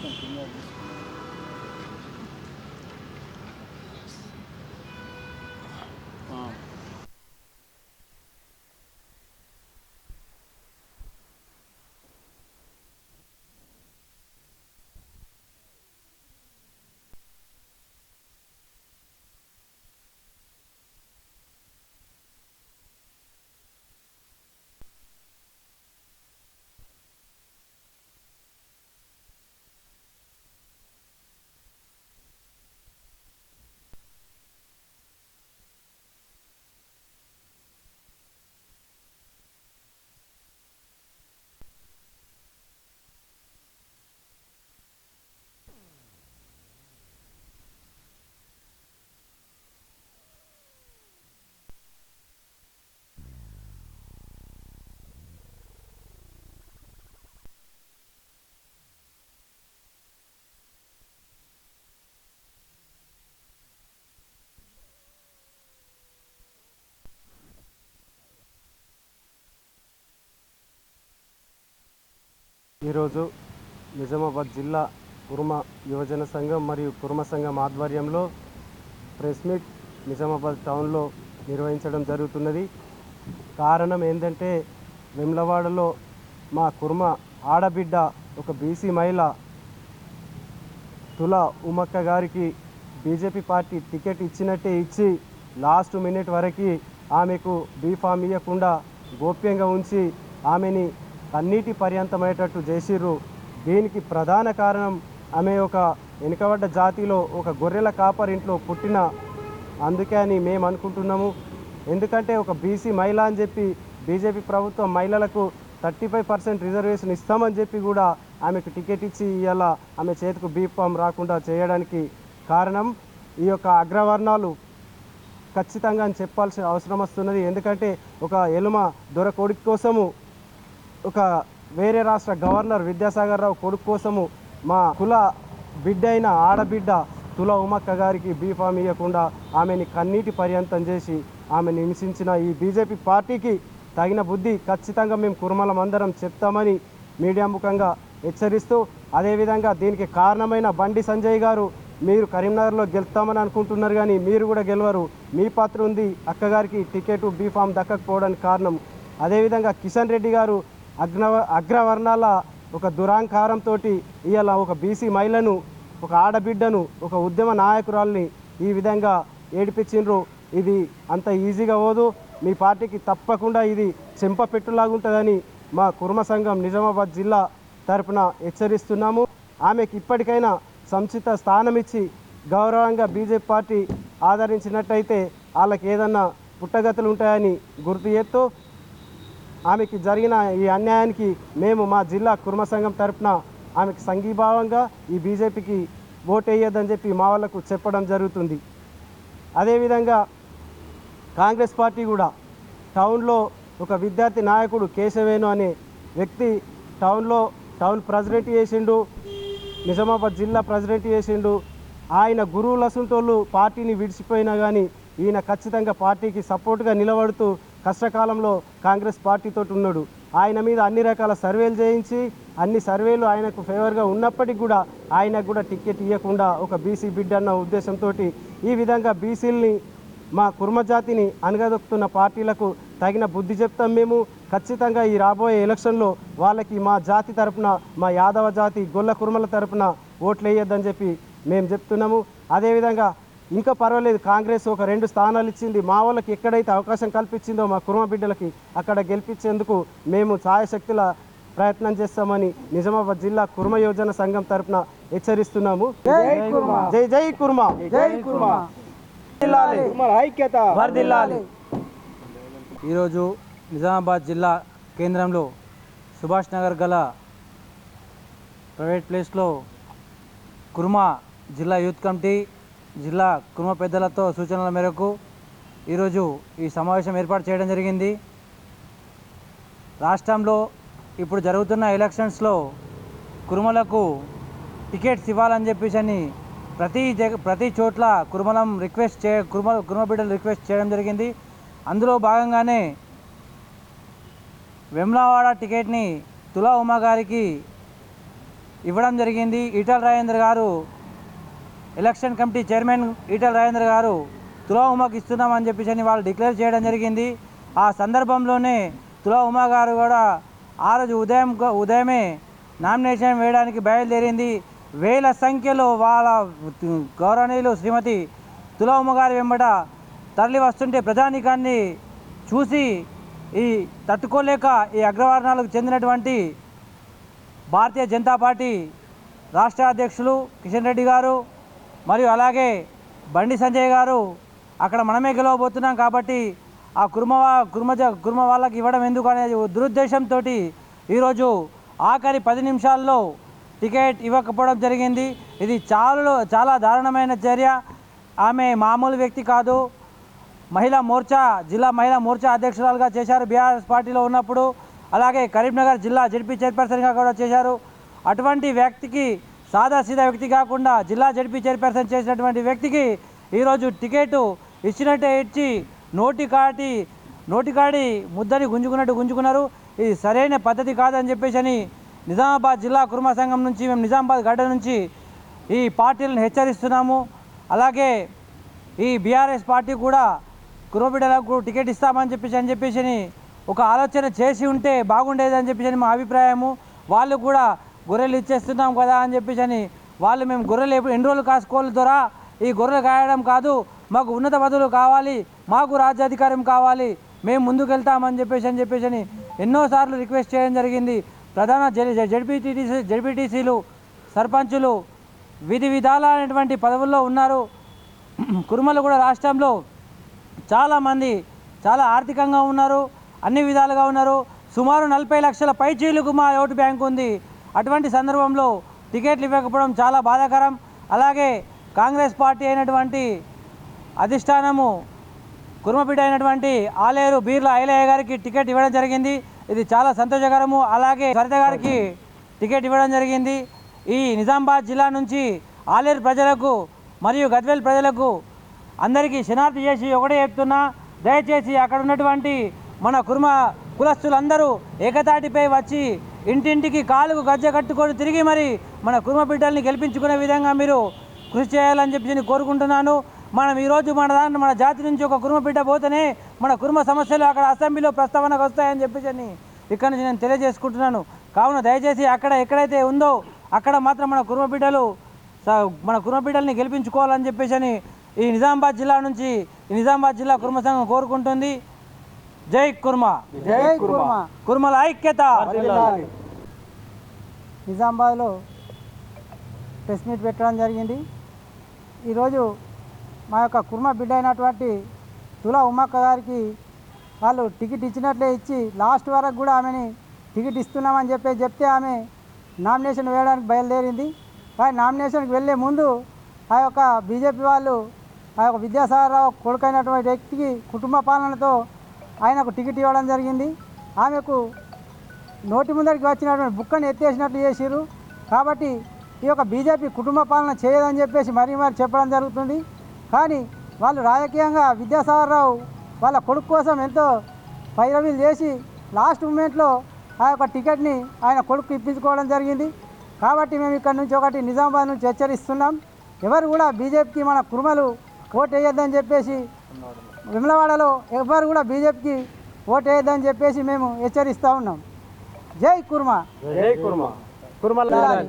Campinho é. ఈరోజు నిజామాబాద్ జిల్లా కుర్మ యువజన సంఘం మరియు కుర్మ సంఘం ఆధ్వర్యంలో ప్రెస్ మీట్ నిజామాబాద్ టౌన్లో నిర్వహించడం జరుగుతున్నది. కారణం ఏంటంటే వెమ్లవాడలో మా కుర్మ ఆడబిడ్డ ఒక బీసీ మహిళ తుల ఉమక్క గారికి బీజేపీ పార్టీ టికెట్ ఇచ్చినట్టే ఇచ్చి లాస్ట్ మినిట్ వరకు ఆమెకు బీఫామ్ ఇవ్వకుండా గోప్యంగా ఉంచి ఆమెని కన్నీటి పర్యంతమయ్యేటట్టు చేసిర్రు. దీనికి ప్రధాన కారణం ఆమె ఒక వెనుకబడ్డ జాతిలో ఒక గొర్రెల కాపర్ ఇంట్లో పుట్టిన అందుకే అని మేము అనుకుంటున్నాము. ఎందుకంటే ఒక బీసీ మహిళ అని చెప్పి బీజేపీ ప్రభుత్వం మహిళలకు థర్టీ ఫైవ్ పర్సెంట్ రిజర్వేషన్ ఇస్తామని చెప్పి కూడా ఆమెకు టికెట్ ఇచ్చి ఇవాళ ఆమె చేతికి బీఫామ్ రాకుండా చేయడానికి కారణం ఈ యొక్క అగ్రవర్ణాలు ఖచ్చితంగా అని చెప్పాల్సిన అవసరం వస్తున్నది. ఎందుకంటే ఒక ఎలుమ దొర కోసము ఒక వేరే రాష్ట్ర గవర్నర్ విద్యాసాగర్ రావు కొడుకు కోసము మా కుల బిడ్డ అయిన ఆడబిడ్డ తుల ఉమక్క గారికి బీఫామ్ ఇవ్వకుండా ఆమెని కన్నీటి పర్యంతం చేసి ఆమెను హింసించిన ఈ బీజేపీ పార్టీకి తగిన బుద్ధి ఖచ్చితంగా మేము కుర్మలం అందరం చెప్తామని మీడియా ముఖంగా హెచ్చరిస్తూ అదేవిధంగా దీనికి కారణమైన బండి సంజయ్ గారు మీరు కరీంనగర్లో గెలుస్తామని అనుకుంటున్నారు కానీ మీరు కూడా గెలవరు. మీ పాత్ర ఉంది అక్కగారికి టికెట్ బీఫామ్ దక్కకపోవడానికి కారణం. అదేవిధంగా కిషన్ రెడ్డి గారు అగ్నవ అగ్రవర్ణాల ఒక దురాంకారంతో ఇవాళ ఒక బీసీ మహిళను ఒక ఆడబిడ్డను ఒక ఉద్యమ నాయకురాల్ని ఈ విధంగా ఏడిపించిండ్రు. ఇది అంత ఈజీగా పోదు. మీ పార్టీకి తప్పకుండా ఇది చెంపపెట్టులాగుంటుందని మా కుర్మ సంఘం నిజామాబాద్ జిల్లా తరపున హెచ్చరిస్తున్నాము. ఆమెకి ఇప్పటికైనా సంచిత స్థానం ఇచ్చి గౌరవంగా బీజేపీ పార్టీ ఆదరించినట్టయితే వాళ్ళకి ఏదన్నా పుట్టగతులు ఉంటాయని గుర్తు చేస్తూ ఆమెకి జరిగిన ఈ అన్యాయానికి మేము మా జిల్లా కుర్మ సంఘం తరపున ఆమెకి సంఘీభావంగా ఈ బీజేపీకి ఓటు చెప్పి మా వాళ్ళకు చెప్పడం జరుగుతుంది. అదేవిధంగా కాంగ్రెస్ పార్టీ కూడా టౌన్లో ఒక విద్యార్థి నాయకుడు కేశవేణు అనే వ్యక్తి టౌన్లో టౌన్ ప్రెసిడెంట్ చేసిండు నిజామాబాద్ జిల్లా ప్రెసిడెంట్ చేసిండు. ఆయన గురువుల అసంటోళ్ళు పార్టీని విడిచిపోయినా కానీ ఈయన ఖచ్చితంగా పార్టీకి సపోర్ట్గా నిలబడుతూ కష్టకాలంలో కాంగ్రెస్ పార్టీతో ఉన్నాడు. ఆయన మీద అన్ని రకాల సర్వేలు చేయించి అన్ని సర్వేలు ఆయనకు ఫేవర్గా ఉన్నప్పటికీ కూడా ఆయనకు కూడా టికెట్ ఇవ్వకుండా ఒక బీసీ బిడ్డ అన్న ఉద్దేశంతో ఈ విధంగా బీసీలని మా కుర్మజాతిని అనగదొక్కుతున్న పార్టీలకు తగిన బుద్ధి చెప్తాం మేము. ఖచ్చితంగా ఈ రాబోయే ఎలక్షన్లో వాళ్ళకి మా జాతి తరపున మా యాదవ జాతి గొల్ల కుర్మల తరపున ఓట్లు వేయొద్దని చెప్పి మేము చెప్తున్నాము. అదేవిధంగా ఇంకా పర్వాలేదు కాంగ్రెస్ ఒక రెండు స్థానాలు ఇచ్చింది. మా వాళ్ళకి ఎక్కడైతే అవకాశం కల్పించిందో మా కుర్మ బిడ్డలకి అక్కడ గెలిపించేందుకు మేము ఛాయశక్తుల ప్రయత్నం చేస్తామని నిజామాబాద్ జిల్లా కుర్మ యోజన సంఘం తరపున హెచ్చరిస్తున్నాము. జై జై కుర్మ. జై కుర్మా. ఐక్యత. ఈరోజు నిజామాబాద్ జిల్లా కేంద్రంలో సుభాష్ నగర్ గల ప్రైవేట్ ప్లేస్లో కుర్మా జిల్లా యూత్ కమిటీ జిల్లా కుటుంబ పెద్దలతో సూచనల మేరకు ఈరోజు ఈ సమావేశం ఏర్పాటు చేయడం జరిగింది. రాష్ట్రంలో ఇప్పుడు జరుగుతున్న ఎలక్షన్స్లో కురుమలకు టికెట్స్ ఇవ్వాలని చెప్పేసి అని ప్రతి జగ ప్రతి చోట్ల కురుమలం రిక్వెస్ట్ చే కురుమ కురుమ బిడ్డలు రిక్వెస్ట్ చేయడం జరిగింది. అందులో భాగంగానే వెమ్లవాడ టికెట్ని తులా ఉమా గారికి ఇవ్వడం జరిగింది. ఈటల రాజేంద్ర గారు election committee chairman Eatala Rajender గారు తులా ఉమాకి ఇస్తున్నామని చెప్పేసి అని వాళ్ళు డిక్లేర్ చేయడం జరిగింది. ఆ సందర్భంలోనే తులా ఉమా గారు కూడా ఆ రోజు ఉదయం ఉదయమే నామినేషన్ వేయడానికి బయలుదేరింది. వేల సంఖ్యలో వాళ్ళ గౌరవనీయులు శ్రీమతి తులా ఉమ గారి వెంబట తరలి వస్తుంటే ప్రజానీకాన్ని చూసి ఈ తట్టుకోలేక ఈ అగ్రవర్ణాలకు చెందినటువంటి భారతీయ జనతా పార్టీ రాష్ట్ర అధ్యక్షులు కిషన్ రెడ్డి గారు మరియు అలాగే బండి సంజయ్ గారు అక్కడ మనమే గెలవబోతున్నాం కాబట్టి ఆ కుర్మ కుర్మజ కుర్మ కుర్మ వాళ్ళకి ఇవ్వడం ఎందుకు అనే దురుద్దేశంతో ఈరోజు ఆఖరి పది నిమిషాల్లో టికెట్ ఇవ్వకపోవడం జరిగింది. ఇది చాలా చాలా దారుణమైన చర్య. ఆమె మామూలు వ్యక్తి కాదు. మహిళా మోర్చా జిల్లా మహిళా మోర్చా అధ్యక్షురాలుగా చేశారు బీఆర్ఎస్ పార్టీలో ఉన్నప్పుడు. అలాగే కరీంనగర్ జిల్లా జడ్పీ చైర్పర్సన్గా కూడా చేశారు. అటువంటి వ్యక్తికి సాదాసీదా వ్యక్తి కాకుండా జిల్లా జడ్పీ చైర్పర్సన్ చేసినటువంటి వ్యక్తికి ఈరోజు టికెట్ ఇచ్చినట్టే ఇచ్చి నోటి కాటి నోటికాడి ముద్దని గుంజుకున్నట్టు గుంజుకున్నారు. ఇది సరైన పద్ధతి కాదని చెప్పేసి అని నిజామాబాద్ జిల్లా కుర్మ సంఘం నుంచి మేము నిజామాబాద్ గడ్డ నుంచి ఈ పార్టీలను హెచ్చరిస్తున్నాము. అలాగే ఈ బీఆర్ఎస్ పార్టీ కూడా కుర్రబిడ్డలకు టికెట్ ఇస్తామని చెప్పేసి అని చెప్పేసి అని ఒక ఆలోచన చేసి ఉంటే బాగుండేదని చెప్పేసి అని మా అభిప్రాయము. వాళ్ళు కూడా గొర్రెలు ఇచ్చేస్తున్నాం కదా అని చెప్పేసి అని వాళ్ళు మేము గొర్రెలు ఎప్పుడు ఎన్ని రోజులు కాసుకోవాలి ద్వారా ఈ గొర్రెలు కాయడం కాదు మాకు ఉన్నత పదవులు కావాలి మాకు రాజ్యాధికారం కావాలి మేము ముందుకెళ్తామని చెప్పేసి అని చెప్పేసి అని ఎన్నోసార్లు రిక్వెస్ట్ చేయడం జరిగింది. ప్రధాన జడ్పీటీసీ జడ్పీటీసీలు సర్పంచులు విధి విధాలైనటువంటి పదవుల్లో ఉన్నారు. కురుమలు కూడా రాష్ట్రంలో చాలామంది చాలా ఆర్థికంగా ఉన్నారు అన్ని విధాలుగా ఉన్నారు. సుమారు నలభై లక్షల పైచీలకు మా ఓటు బ్యాంక్ ఉంది. అటువంటి సందర్భంలో టికెట్లు ఇవ్వకపోవడం చాలా బాధాకరం. అలాగే కాంగ్రెస్ పార్టీ అయినటువంటి అధిష్టానము కుర్మబిడ్డ అయినటువంటి ఆలేరు బీర్ల ఐలయ్య గారికి టికెట్ ఇవ్వడం జరిగింది. ఇది చాలా సంతోషకరము. అలాగే సరిత గారికి టికెట్ ఇవ్వడం జరిగింది. ఈ నిజామాబాద్ జిల్లా నుంచి ఆలేరు ప్రజలకు మరియు గద్వేల్ ప్రజలకు అందరికీ శనార్థి చేసి ఒకటే చెప్తున్నా. దయచేసి అక్కడ ఉన్నటువంటి మన కుర్మ కులస్తులందరూ ఏకతాటిపై వచ్చి ఇంటింటికి కాలుకు గజ్జ కట్టుకొని తిరిగి మరి మన కుర్మ బిడ్డల్ని గెలిపించుకునే విధంగా మీరు కృషి చేయాలని చెప్పి నేను కోరుకుంటున్నాను. మనం ఈరోజు మన దాని మన జాతి నుంచి ఒక కుర్మ బిడ్డ పోతేనే మన కుర్మ సమస్యలు అక్కడ అసెంబ్లీలో ప్రస్తావనకు వస్తాయని చెప్పేసి అని ఇక్కడ నుంచి నేను తెలియజేసుకుంటున్నాను. కావున దయచేసి అక్కడ ఎక్కడైతే ఉందో అక్కడ మాత్రం మన కుర్మ బిడ్డలు స- మన కుర్మ బిడ్డల్ని గెలిపించుకోవాలని చెప్పేసి అని ఈ నిజామాబాద్ జిల్లా నుంచి ఈ నిజామాబాద్ జిల్లా కుర్మ సంఘం కోరుకుంటుంది. జై కుర్మ. జై కుర్మ. కుర్మల ఐక్యత. నిజామాబాద్లో ప్రెస్ మీట్ పెట్టడం జరిగింది. ఈరోజు మా యొక్క కుర్మ బిడ్డ అయినటువంటి తులా ఉమ్మక్క గారికి వాళ్ళు టికెట్ ఇచ్చినట్లే ఇచ్చి లాస్ట్ వరకు కూడా ఆమెని టికెట్ ఇస్తున్నామని చెప్పి చెప్తే ఆమె నామినేషన్ వేయడానికి బయలుదేరింది. కానీ నామినేషన్కి వెళ్ళే ముందు ఆ యొక్క బీజేపీ వాళ్ళు ఆ యొక్క విద్యాసాగరరావు కొడుకైనటువంటి వ్యక్తికి కుటుంబ పాలనతో ఆయనకు టికెట్ ఇవ్వడం జరిగింది. ఆమెకు నోటి ముందరికి వచ్చినటువంటి బుక్కను ఎత్తేసినట్లు చేసిరు కాబట్టి ఈ యొక్క బీజేపీ కుటుంబ పాలన చేయదని చెప్పేసి మరీ మరి చెప్పడం జరుగుతుంది. కానీ వాళ్ళు రాజకీయంగా విద్యాసాగర్రావు వాళ్ళ కొడుకు కోసం ఎంతో పైరవీలు చేసి లాస్ట్ మూమెంట్లో ఆ యొక్క టికెట్ని ఆయన కొడుకు ఇప్పించుకోవడం జరిగింది. కాబట్టి మేము ఇక్కడ నుంచి ఒకటి నిజామాబాద్ నుంచి హెచ్చరిస్తున్నాం. ఎవరు కూడా బీజేపీకి మన కురుమలు ఓటు వేయొద్దని చెప్పేసి విమలవాడలో ఎవరు కూడా బీజేపీకి ఓటు వేయొద్దని చెప్పేసి మేము హెచ్చరిస్తూ ఉన్నాం. జై కుర్మా. జై కుర్మ. కుర్మలాలి